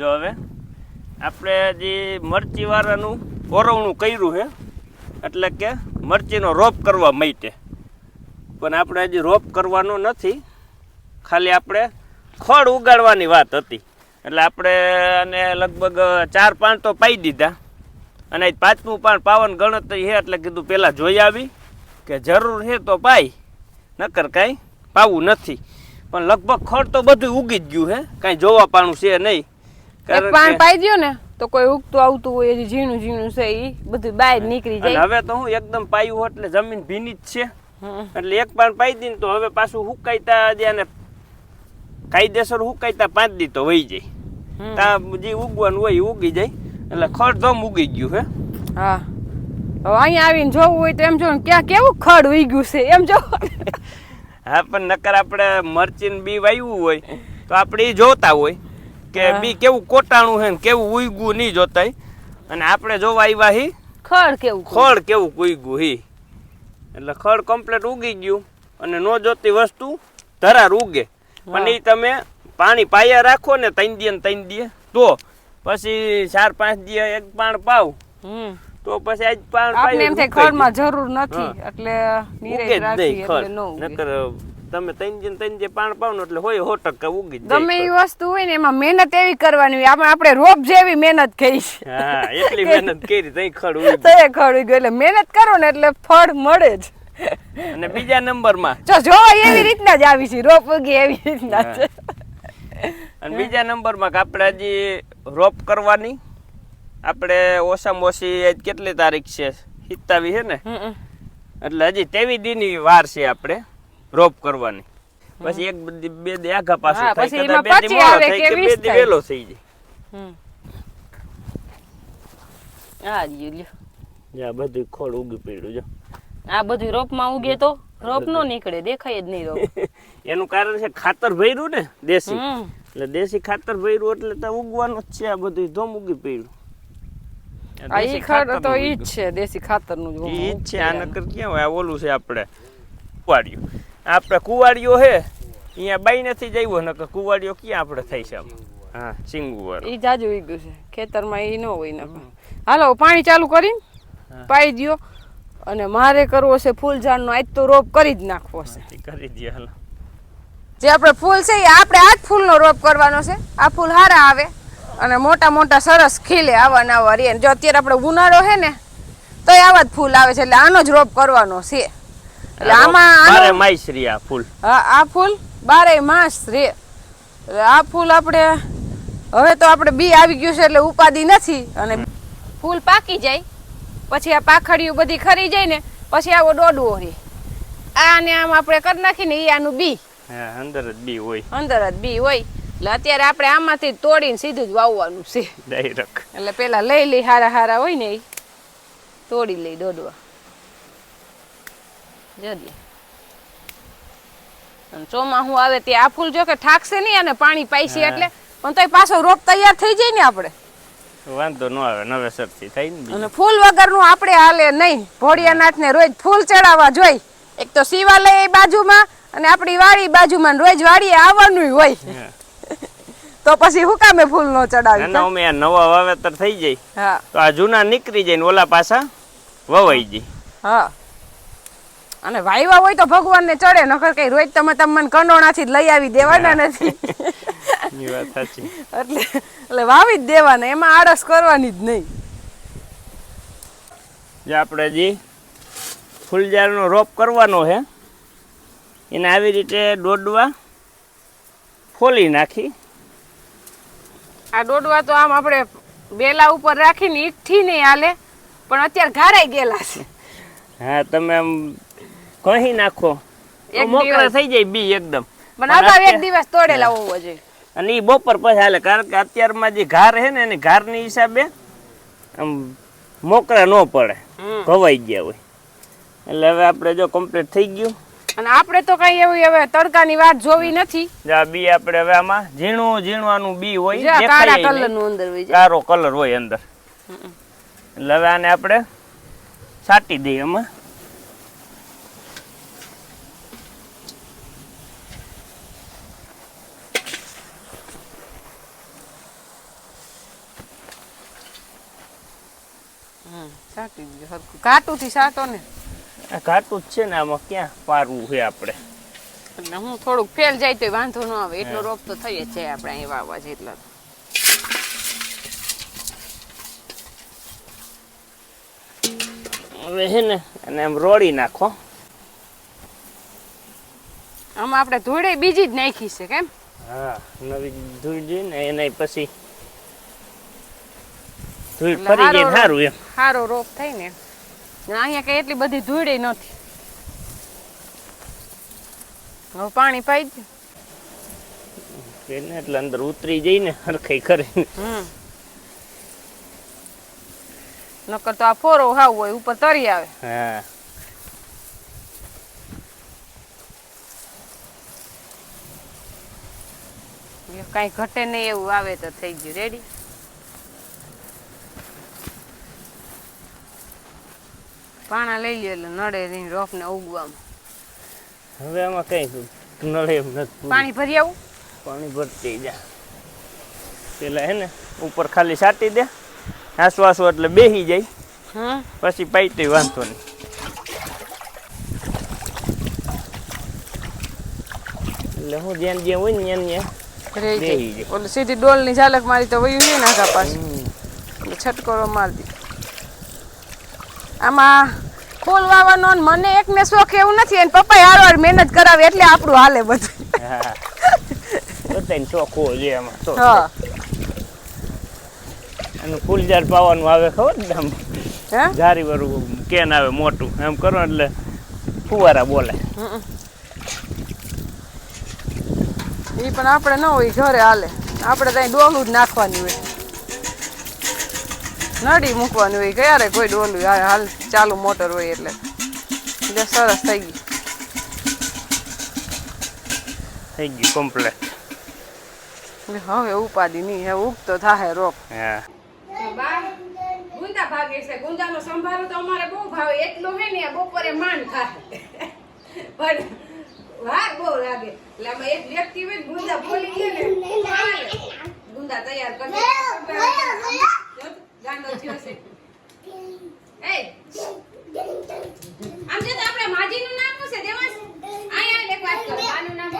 જો હવે આપણે જે મરચીવાળાનું ઓરવણું કર્યું છે, એટલે કે મરચીનો રોપ કરવા માટે. પણ આપણે હજી રોપ કરવાનો નથી, ખાલી આપણે ખોળ ઉગાડવાની વાત હતી. એટલે આપણે અને લગભગ ચાર પાન તો પાઈ દીધા. અને પાંચમું પાન પાવન ગણતરી છે, એટલે કીધું પહેલાં જોઈ આવી કે જરૂર છે તો પાઈ, નકર કાંઈ પાવું નથી. પણ લગભગ ખોળ તો બધું ઉગી જ ગયું હે કાંઈ જોવા પાણું છે નહીં. એક પાન પાઈ દો ને તો કોઈ ઉગતું આવતું હોય એ ઝીણું ઝીણું છે એ બધું બહાર નીકળી અને જાય. હવે તો હું એકદમ પાયું એટલે જમીન ભીની જ છે. એટલે એક પાન પાઈ દઈને તો હવે પાછું હુકાઈતા જ્યાં કાયદેસર હુકાઈતા પાંચ દી તો વહી જાય. તા જે ઉગવાનું હોય એ ઉગી જાય. એટલે ખડ ખડધમ ઉગી ગયું હે. હા. હવે અહીંયા આવીને જોવું હોય તો એમ જો ક્યાં કેવું ખડ ઉગ્યું છે એમ જો હા પણ નકર આપણે મરચીન બી વાવ્યું હોય તો આપણે એ જોતા હોય. કે બી કેવું કોટાણું હે ને કેવું ઉગ્યું નહીં જોતાય. અને આપણે જોવા આવ્યા હી ખડ કેવું ખડ કેવું ઉઈગું હી. એટલે ખડ કમ્પ્લીટ ઉગી ગયું અને નો જોતી વસ્તુ ધરાર ઉગે. પણ એ તમે પાણી પાયા રાખો ને ત્રણ દીએ ને ત્રણ દીએ તો પછી ચાર પાંચ દીએ એક પાણ પાવ. તો પછી આજ પાણ આપને એમ થાય ખડમાં જરૂર નથી એટલે નીરજ રાખી એટલે ન ઉગે. તમે ત્રણ દીએ ત્રણ દીએ પાણ પાવ ને એટલે હોય સો ટકા ઉગી જ જાય ગમે એ વસ્તુ હોય ને એમાં મહેનત એવી કરવાની હોય. આપણે આપણે રોપ જેવી મહેનત કરી હા એટલી મહેનત કરી તઈ ખડ ઉગી તઈ ખડ ઉગ્યું એટલે મહેનત કરો ને એટલે ફળ મળે જ. અને બીજા નંબરમાં? જો જો એવી રીતના જ આવી છે. રોપ ઉગી એવી રીતના છે અને બીજા નંબરમાં આપણે હજી રોપ કરવાની? આપણે ઓછામાં ઓછી કેટલી તારીખ છે? સિત્તાવી છે ને? એટલે હજી તેવી દીની વાર છે આપણે. રોપ કરવાની. પછી એક બે દે પાછું હા, થાય કદાચ બે દી મોડો થાય કે બે દી. વહેલો થઈ જાય. હમ. આ લ્યો. જા બધું ખોળ ઉગી પડ્યું જો. આ બધું રોપમાં ઉગે તો રોપ નો નીકળે દેખાય જ નહીં રોપ. એનું કારણ છે ખાતર ભર્યું ને દેશી. એટલે દેશી ખાતર ભર્યું એટલે તો ઉગવાનું જ છે આ બધું ધોમ ઉગી પડ્યું. આ ઈ ખાતર તો ઈ જ છે દેશી ખાતરનું જ ઈ જ છે આ નકર ક્યાં હોય આ ઓલું છે આપણે કુવાડિયું આપણે કુવાડિયો હે અહીંયા બાઈ નથી જઈવો નકર કુવાડિયો ક્યાં આપણે થઈ છે હા સિંગુ વાળો ઈ જાજુ ઉગ્યું છે. ખેતરમાં એ ન હોય નકર હાલો પાણી ચાલુ કરીને પાઈ દયો. અને મારે કરવો છે ફૂલ ઝાડનો આજ તો રોપ કરી જ નાખવો છે. કરી દે હાલો. જે આપણે ફૂલ છે એ આપણે આ જ ફૂલનો રોપ કરવાનો છે. આ ફૂલ હારા આવે. અને મોટા મોટા સરસ ખીલે આવા ને આવા રે. જો અત્યારે આપણે ઉનાળો છે ને તો આવા જ ફૂલ આવે છે. એટલે આનો જ રોપ કરવાનો છે. એટલે આમાં બારે માસ રે આ ફૂલ. હા આ ફૂલ બારે માસ રે. એટલે આ ફૂલ આપણે હવે તો આપણે બી આવી ગયું છે એટલે ઉપાદી નથી અને ફૂલ પાકી જાય. પછી આ પાખડીઓ બધી ખરી જાય ને પછી આવો દોડવો રે. આને આમ આપણે કરી નાખીને એ આનું બી. અંદર જ બી હોય. અંદર જ બી હોય. એટલે અત્યારે આપણે આમાંથી તોડીને સીધું જ વાવવાનું છે. ડાયરેક્ટ એટલે પેલા લઈ લઈ હારા હારા હોય ને એ તોડી લઈ દોડવા. અને ચોમાસું આવે તે આ ફૂલ જો કે ઠાકશે નહીં અને પાણી પાઈશે એટલે. પણ તોય પાછો રોપ તૈયાર થઈ જાય ને આપણે. વાંધો ન આવે નવેસરથી થઈ ને અને ફૂલ વગરનું આપણે હાલે નહીં. ભોળિયાનાથને રોજ ફૂલ ચડાવવા જોઈ. એક તો શિવાલય બાજુમાં અને આપણી વાડી બાજુમાં રોજ વાડીએ આવવાનું હોય. તો પછી હું કામે ફૂલ નો ચડાવી ના અમે આ નવા વાવેતર થઈ જાય. હા. તો આ જૂના નીકળી જાય ને ઓલા પાછા વવાઈ જાય. હા. અને વાયવા હોય તો ભગવાનને ચડે નકર કઈ રોજ તમે તમને કંડોણાથી જ લઈ આવી દેવાના નથી. એટલે એટલે વાવી જ દેવાના એમાં આળસ કરવાની જ નહીં. જે આપણે જે ફૂલઝાડનો રોપ કરવાનો છે એને આવી રીતે દોડવા ફોલી નાખી. આ દોડવા તો આમ આપણે બેલા ઉપર રાખીને ઈઠથી નહીં હાલે પણ અત્યારે ઘારાઈ ગયેલા છે. હા તમે આમ કહી નાખો. મોકરા મોકળા થઈ જાય બી એકદમ. પણ અગાઉ એક દિવસ તોડેલા હોવો જોઈએ. અને એ બપોર પછી હાલે કારણ કે અત્યારમાં જે ઘાર છે ને એને ઘારની હિસાબે આમ મોકળા ન પડે. ઘવાઈ ગયા હોય. એટલે હવે આપણે જો કમ્પ્લીટ થઈ ગયું. અને આપણે તો કઈ એવું હવે તડકાની વાત જોવી નથી. જા બી આપણે હવે આમાં ઝીણું ઝીણવાનું બી હોય કાળા કલરનું અંદર હોય કાળો કલર હોય અંદર. એટલે હવે આને આપણે છાટી દઈએ એમાં. સાટી દીધું હરખું કાટુથી સાટો ને. આ જ છે ને આમાં ક્યાં પારવું છે આપણે? એટલે હું થોડુંક ફેલ જાય તો વાંધો ન આવે. એટલો રોપ તો થઈ જ જાય આપણે અહીં વાવવા જેટલા. હવે છે ને અને આમ રોડી નાખો. આમાં આપણે ધૂળે બીજી જ નાખી છે કેમ? હા નવી ધૂળ જોઈ ને એને પછી ધૂળ ફરી જાય સારું એમ. સારો રોપ થાય ને. અહીંયા કઈ એટલી બધી ધૂળે નથી. હવે પાણી પાઈ જ એટલે અંદર ઉતરી જઈને હરખાઈ કરીને નકર તો આ ફોરો હાવ હોય ઉપર તરી આવે. હા. કઈ ઘટે નહીં એવું આવે તો થઈ ગયું. રેડી પાણા લઈ લે એટલે નડે નહીં રોપ ને ઉગવામાં હવે આમાં કઈ નળે એમ નથી પાણી ભરી આવું? પાણી ભરતી જા. પેલા હે ને ઉપર ખાલી સાટી દે. આસુ આસુ એટલે બેહી જાય. પછી પાઈતી વાંધો નહીં. એટલે હું જ્યાં જ્યાં હોય ને ત્યાં ત્યાં બેહી જાય. જાય. સીધી ડોલની ઝાલક મારી તો વયું નહીં નાખા પાછી છટકોરો મારી દીધો આમાં ફૂલ વાવવાનો ને મને એકને શોખ એવું નથી એને પપ્પા હારવાર મહેનત કરાવે એટલે આપણું હાલે બધું. બધાને શોખ હોવો જોઈએ એમાં તો અને ફૂલ ફૂલઝાડ પાવાનું આવે ખબર ને આમ? હે? જારી વાળું કેન આવે મોટું. એમ કરો એટલે ફુવારા બોલે. ઈ પણ આપણે ન હોય ઘરે હાલે. આપણે ત્યાં ડોલું જ નાખવાની હોય. નડી મૂકવાની હોય ક્યારે કોઈ ડોલું હાલ હાલ ચાલુ મોટર હોય એટલે. એટલે સરસ થઈ ગઈ થઈ ગયું કમ્પ્લેટ હવે ઉપાધિ નહીં હવે ઉગતો થાહે રોપ. હા. ગુંદા ભાગે છે. ગુંદાનો સંભારો તો અમારે બહુ ભાવે એટલો હે ને બપોરે માંડ થાય પણ વાર બહુ લાગે. એટલે આમાં એક વ્યક્તિ હોય ગુંદા બોલી ગયો ને ગુંદા તૈયાર કરી. ગાંડો થયો છે. એ. આમ જો નામ શું છે દેવાંશ? આયા એક વાત કર બાનું નામ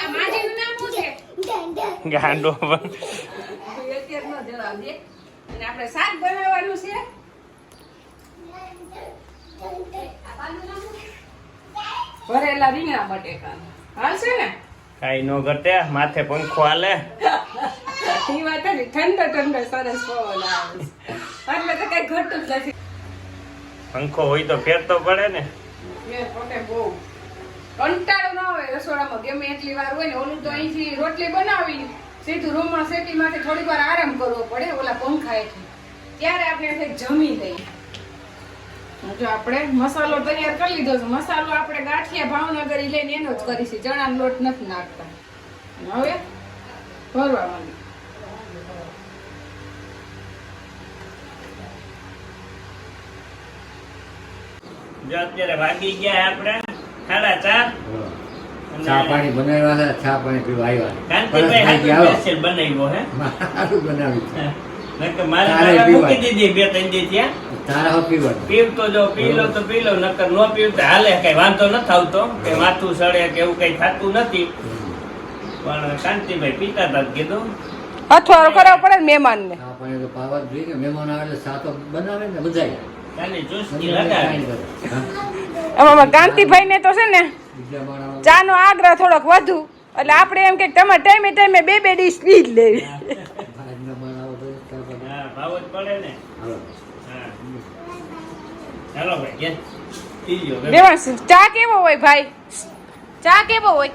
આ માજીનું નામ શું છે? ગાંડો પણ. અત્યારનો જવાબ દે. અને આપણે શાક બનાવવાનું છે. ભરેલા રીંગણા બટેકા હાલશે ને? કાઈ નો ઘટે માથે પંખો હાલે. એ વાત ને ઠંડો ઠંડો સરસ પવન આવે એટલે તો કઈ ઘટતું જ નથી. પંખો હોય તો ફેર તો પડે ને. મેં પોતે બહુ. કંટાળો ન આવે રસોડામાં. ગમે એટલી વાર હોય ને ઓલું તો અહીંથી રોટલી બનાવી સીધું રૂમમાં સેટી માટે થોડીક વાર આરામ કરવો પડે ઓલા પંખા એથી ત્યારે આપણે જમી લઈએ. જો આપણે મસાલો તૈયાર કરી લીધો છે. મસાલો આપણે ગાંઠિયા ભાવનગર લઈને એનો જ કરીશું. ચણાનો લોટ નથી નાખતા. હવે ભરવા માંડી જો અત્યારે ભાગી ગયા આપણે ખાડા ચા ચા પાણી બનાવ્યા છે ચા પાણી પીવા આવ્યા સ્પેશિયલ બનાવ્યો હે? મારું બનાવ્યું છે. નકર મારે તારે મારે પીવાય. મૂકી દીધી બે ત્રણ દી ત્યાં. તારા હો પીવાનું પીવ તો જો પી લો તો પી લો નકર નો પીવ તો કઈ વાંધો ન આવતો કે માથું સડે કે એવું કઈ થતું નથી. પણ કાંતિભાઈ પીતા હતા કીધું. અથવારો કરાવવો પડે ને મહેમાનને. ચા પાણી તો પાવા જ જોઈએ કે મહેમાન આવે એટલે સાતો તો બનાવે ને બધાય. આમાં કાંતિભાઈ ને તો છે ને ચા નો આગ્રહ થોડોક વધુ. એટલે આપણે એમ કે તમારે ટાઈમે ટાઈમે બે બે ડીશ પી જ લેવી ચા પી કેવો હોય ભાઈ? ચા કેવો હોય?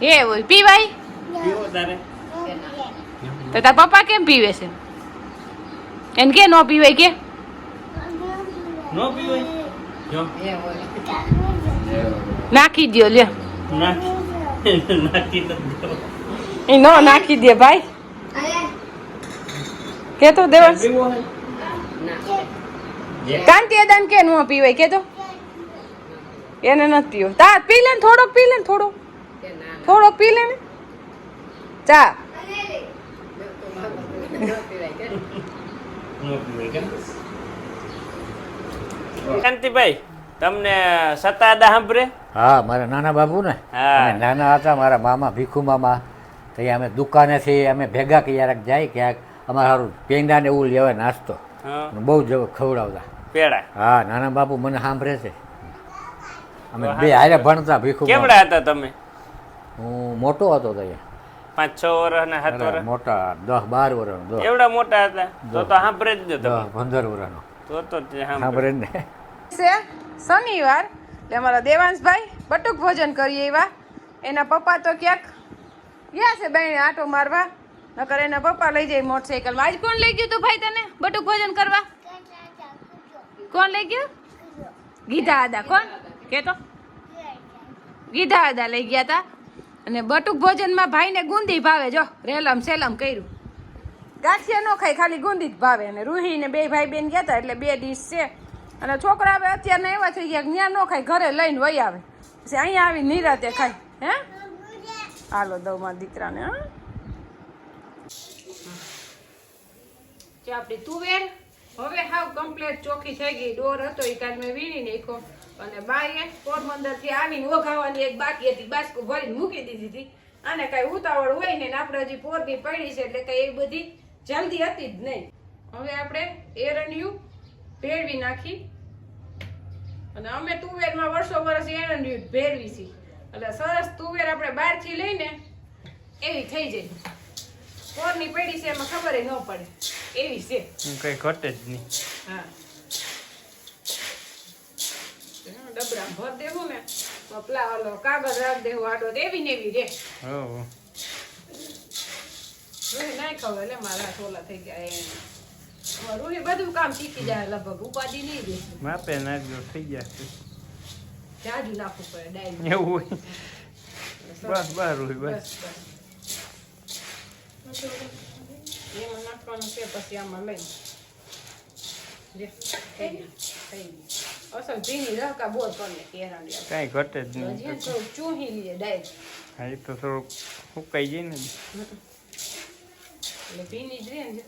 એ હોય. પીવાય? ભાઈ તો તાર પપ્પા કેમ પીવે છે? એને કે નો પીવાય કે? નો પીવો જો. નાખી દ્યો લ્યો. નાખી દો. એ નો નાખી દે ભાઈ. કે તો હે? કાંતિ અદાન કે નો પીવાય કે તો એને નથી પીવો. તા પી લે થોડોક પી લે થોડોક. થોડોક પી લે ને. ચા શાંતિભાઈ તમને સતાદા સાંભળે? હા મારા નાના બાબુ ને. હા. નાના હતા મારા મામા ભીખુ મામા. તો અમે દુકાનેથી અમે ભેગા ક્યારેક જાય ક્યાંક અમારે સારું પેંડા ને એવું લેવાય નાસ્તો. બહુ જ ખવડાવતા. પેડા? હા નાના બાપુ મને સાંભળે છે. અમે બે હારે ભણતા ભીખુ. કેવડા હતા તમે? હું મોટો હતો ત્યાં પાંચ છ વર્ષ ને સાત વર્ષ મોટા દસ બાર વર્ષ એવડા મોટા હતા? તો તો સાંભળે જ દસ પંદર વર્ષનો તો તો સાંભળે. ને. છે. શનિવાર, એટલે અમારા દેવાંશભાઈ બટુક ભોજન કરીએ એવા એના પપ્પા તો ક્યાંક ગયા છે બેન આટો મારવા. નકર એના પપ્પા લઈ જાય મોટરસાઇકલમાં. આજ કોણ લઈ ગયું તું ભાઈ તને બટુક ભોજન કરવા? કોણ લઈ ગયું? ગીધા આદા. કોણ? કે તો ગીધા આદા લઈ ગયા તા. અને બટુક ભોજનમાં ભાઈને ગુંદી ભાવે. જો, રેલમ સેલમ કર્યું. ગાંઠિયા ન ખાય, ખાલી ગુંદી જ ભાવે. અને રૂહી ને બે ભાઈ બેન ગયા હતા એટલે બે ડીશ છે. અને છોકરા હવે અત્યારના એવા થઈ ગયા ત્યાં ન ખાય, ઘરે લઈને વહી આવે. પછી અહીંયા આવી નિરાતે ખાય, હે? હાલો, દઉં મારા દીકરાને, હા. આપણી તુવેર, હવે હાવ કમ્પ્લીટ ચોખ્ખી થઈ ગઈ. ડોર હતો એ કાલ મેં વીણી નાખ્યો. અને બાઈએ પોરબંદરથી આવીને ઓઘાવાની એક બાકી હતી, બાસ્કો ભરીને મૂકી દીધી હતી. અને કઈ ઉતાવળ હોય ને આપણે હજી પોરની પડી છે, એટલે કઈ એ બધી જલ્દી હતી જ નહીં. હવે આપણે એરંડિયું ભેળવી નાખી. અને અમે તુવેરમાં વર્ષો વર્ષ એરંડી ભેળવી છીએ. એટલે સરસ તુવેર આપણે બહારથી લઈને એવી થઈ જાય. પોરની પડી છે એમાં ખબર ન પડે. એવી છે. કઈ ઘટે જ નહીં. હા. ડબરા ભર દેવું ને તો ઓલો કાગળ રાખ દેવું આડો દેવી ને એવી રે. ખબર એટલે મારા સોલા થઈ ગયા બધું કામ શીખી જાય લગભગ. ઉપાધિ નહીં દે માપે નાખજો થઈ જાય જાજુ નાખવું પડે ડાયરી. એવું હોય. બસ બસ રૂહી બસ. બસ બસ. એમાં નાખવાનું છે પછી આમાં લઈ. અસલ ભીની રહકા બોર કરીને કેરાંડી કાંઈ ઘટે જ નહીં. તો ચૂહી લઈએ ડાયરેક્ટ હા એ તો થોડુંક સુકાઈ જાય ને. એટલે ભીની જ રહે ને.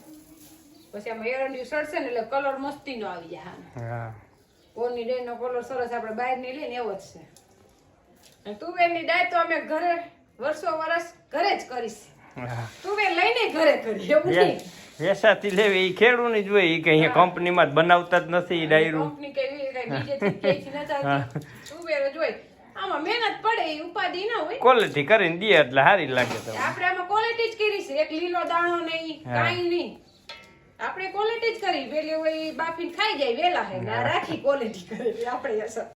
પછી આમાં એરંડિયું સડશે ને એટલે કલર મસ્તીનો આવી જાય હા. કોરની ડાળનો કલર સરસ આપણે બહારની લઈએ ને એવો જ છે. તુવેરની ડાળ તો અમે ઘરે વર્ષો વર્ષ ઘરે જ કરીશ. તુવેર લઈને ઘરે કરી એવું નહીં. વેસાથી લેવી એ ખેડૂની ની જોઈએ એ કે અહીંયા કંપનીમાં જ બનાવતા જ નથી એ ડાયરું. કંપની કેવી કઈ બીજે થી ન ચાલતી. તુવેર જ આમાં મહેનત પડે એ ઉપાધિ ના હોય. ક્વોલિટી કરીને દે એટલે સારી લાગે તો આપણે આમાં ક્વોલિટી જ કરી છે. એક લીલો દાણો નહીં. કાંઈ નહીં. આપણે ક્વોલિટી જ કરી. વેલી હોય બાફીને ખાઈ જાય વેલા હે. રાખી ક્વોલિટી કરી. આપણે અસર